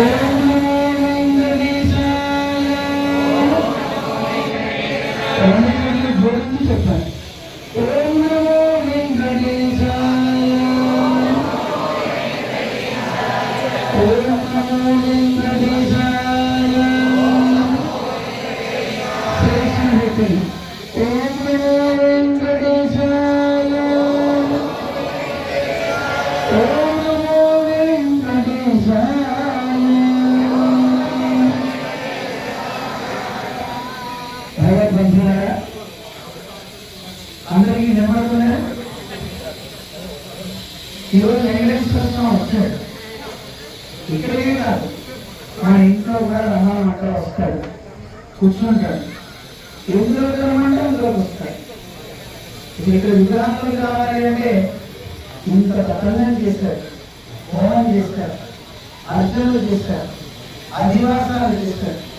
Amen. ఈరోజు వెంకటేశ్వర వచ్చాడు. ఇక్కడే కాదు. మన ఇంట్లో కూడా రమ్మన్నమాట వస్తాడు. కూర్చుంటాడు. ఎందులో రమ్మంటే ఇంట్లోకి వస్తాడు. ఇప్పుడు ఇక్కడ విగ్రహాలు కావాలి అంటే ఇంత ప్రపంచం చేస్తాడు. హోమం చేస్తాడు. అర్చనలు చేస్తాడు. అధివాసాలు చేస్తాడు.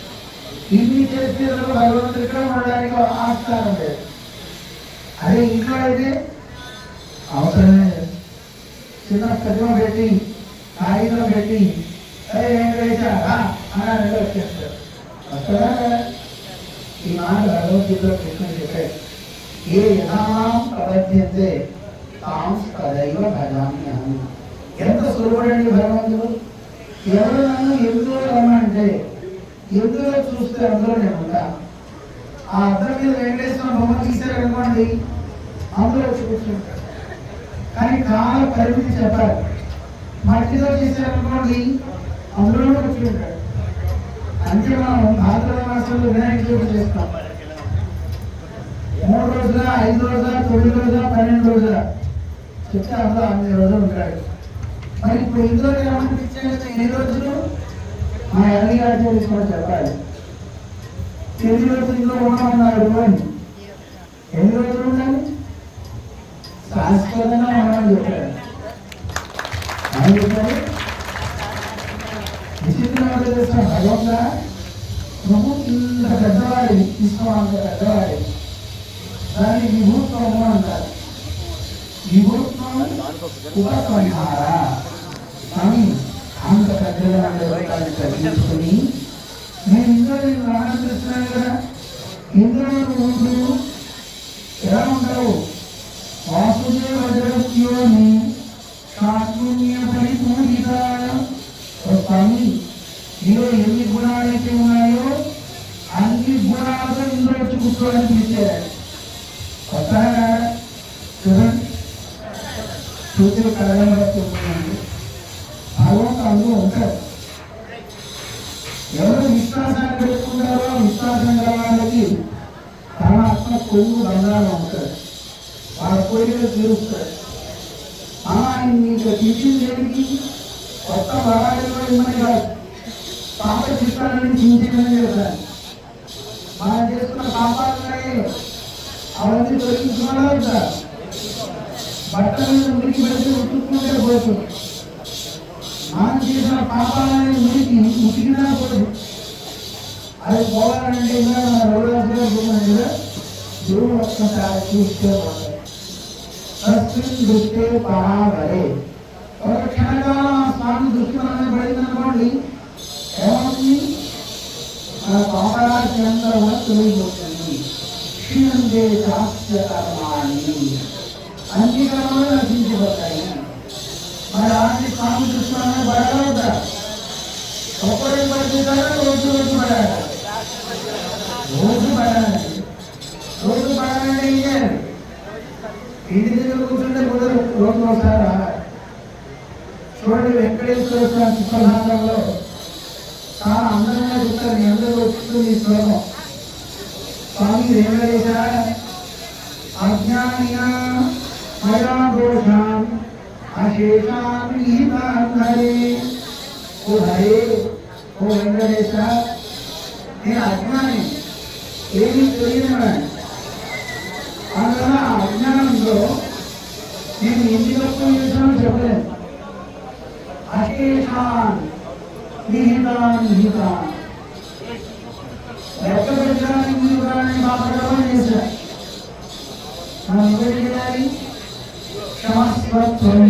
ఇన్ని చేస్తే భగవంతుడు ఇక్కడ ఉండడానికి ఆస్కారం లేదు. అదే ఇంట్లో అయితే అవసరమే చిన్న ప్రతిమ పెట్టి ఆయుధం పెట్టి అరే వెంకటేశ రా అని వచ్చేస్తారు వస్తారా కదా? ఈ మాట భగవద్గీతలో కృష్ణుడు చెప్పాడు. ఏ యథాం ప్రవర్తించే తాం తదైవ భజామి అని ఎంత సులభడండి భగవంతుడు? ఎవరు నన్ను ఎందులో రమ్మంటే ఎందులో చూస్తే అందులో నేను ఉంటా? ఆ అద్దం మీద వెంకటేశ్వర బొమ్మ తీశారనుకోండి అందులో వచ్చి కూర్చుంటాడు కానీ కాల పరిమితి చెప్పాలి మట్టిలో చేసేటటువంటి అందులో కూర్చుంటాడు అంటే మనం భాద్రవ మాసంలో వినాయక చవితి చేస్తాం. మూడు రోజుల ఐదు రోజుల తొమ్మిది రోజుల పన్నెండు రోజుల. చెప్తే అందులో అన్ని రోజులు ఉంటాడు మరి ఇప్పుడు ఇందులో ఏమనిపించాడు ఎన్ని రోజులు? మా అన్ని గారి కూడా చెప్పాలి. ఎన్ని రోజులు ఇందులో ఉండమన్నాడు అని ఎన్ని రోజులు ఉండాలి? శాశ్వతంగా ఉండమని చెప్పాడు అని చెప్పారు విచిత్రమైన చేసిన భగవంతుడా నువ్వు ఇంత పెద్దవాడి తీసుకోవాలంత పెద్దవాడి దాన్ని విభూత్వం అంటారు విభూత్వం ఉపసంహార స్వామి అంత పెద్దగా ఉండేవాడిని తగ్గించుకొని నేను ఇందులో నేను ఆనందిస్తున్నాను కదా ఇందులో నువ్వు చూడండి సూచన కలగబడుతున్నాయండి భగవంతుడు అందులో ఉంటారు ఎవరు విశ్వాసాన్ని పెట్టుకుంటారో విశ్వాసం గల వాళ్ళకి ఆత్మ కొవ్వు బంగారం అవుతాడు వాళ్ళ కోరికలు తీరుస్తాడు ఆయన మీకు తీసింది దేనికి కొత్త వరాలు ఇవ్వమని కాదు పాప చిత్రాలను చింతమని చెప్తాను మనం చేస్తున్న పాపాలున్నాయి అవన్నీ తొలగించుకోవాలి వద్దా? బట్టల మీద మురికి పెడితే ఉతుక్కుంటే పోతుంది మనం చేసిన పాపాలని మురికి ఉతికినా పోదు అది పోవాలంటే ఇంకా మన రోజుగా చూడండి కదా దేవుడు ఒక్కసారి చూస్తే పోతుంది తస్మిన్ దృష్టే పరావరే ఒక క్షణకాలం ఆ స్వామి దృష్టి మన మీద పడింది అనుకోండి ఏమవుతుంది మన పాపరాశి అంతా కూడా తొలగిపోతుంది క్షీణందే శాస్త్ర కర్మాణి అన్ని కర్మలు నశించిపోతాయి మరి అలాంటి స్వామి దృష్టి మన పడగలుగుతా ఒక్కడే పడుతుందా రోజు రోజు పడాలి. రోజు పడాలి. రోజు పడాలంటే ఏం చేయాలి? ఇంటి దగ్గర కూర్చుంటే కుదరు రోజు ఒకసారి చూడండి వెంకటేశ్వర స్వామి సుప్రభాతంలో చాలా అందంగా చెప్తారు మీ అందరూ వస్తుంది ఈ శ్లోకం స్వామి చేశారా? అజ్ఞానియా మయా దోషాన్ అశేషాన్ ఈతాన్ హరే ఓ హరే ఓ వెంకటేశ నేను అజ్ఞాని ఏమీ తెలియని వాడిని. అందువల్ల ఆ అజ్ఞానంలో నేను ఎన్ని తప్పులు చేశానో చెప్పలేను అశేషాన్ నిహితాన్ నిహితాన్ లెక్క పెట్టడానికి మీరు కానీ మా ప్రకారం చేశారు మనం ఏం చేయాలి সংস্কর্তন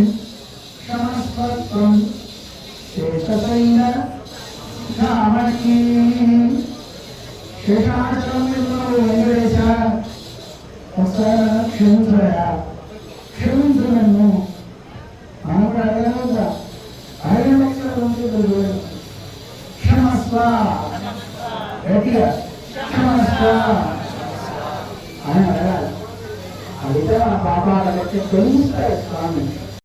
সংস্কর্তন শ্বেতসৈনা নামকে শেষাচন্দ্রেশা ಹೊಸ ಕ್ಷೇತ್ರಯ ಕ್ಷೇತ್ರವನ್ನು ಅವರ ಅಗಲದ ಅರಣ್ಯದೊಂದಿಗೆ ಕ್ಷಮಸ್ವ ಕ್ಷಮಸ್ವ ಅವರ అడిగితే మన పాపాలు వచ్చి స్వామి.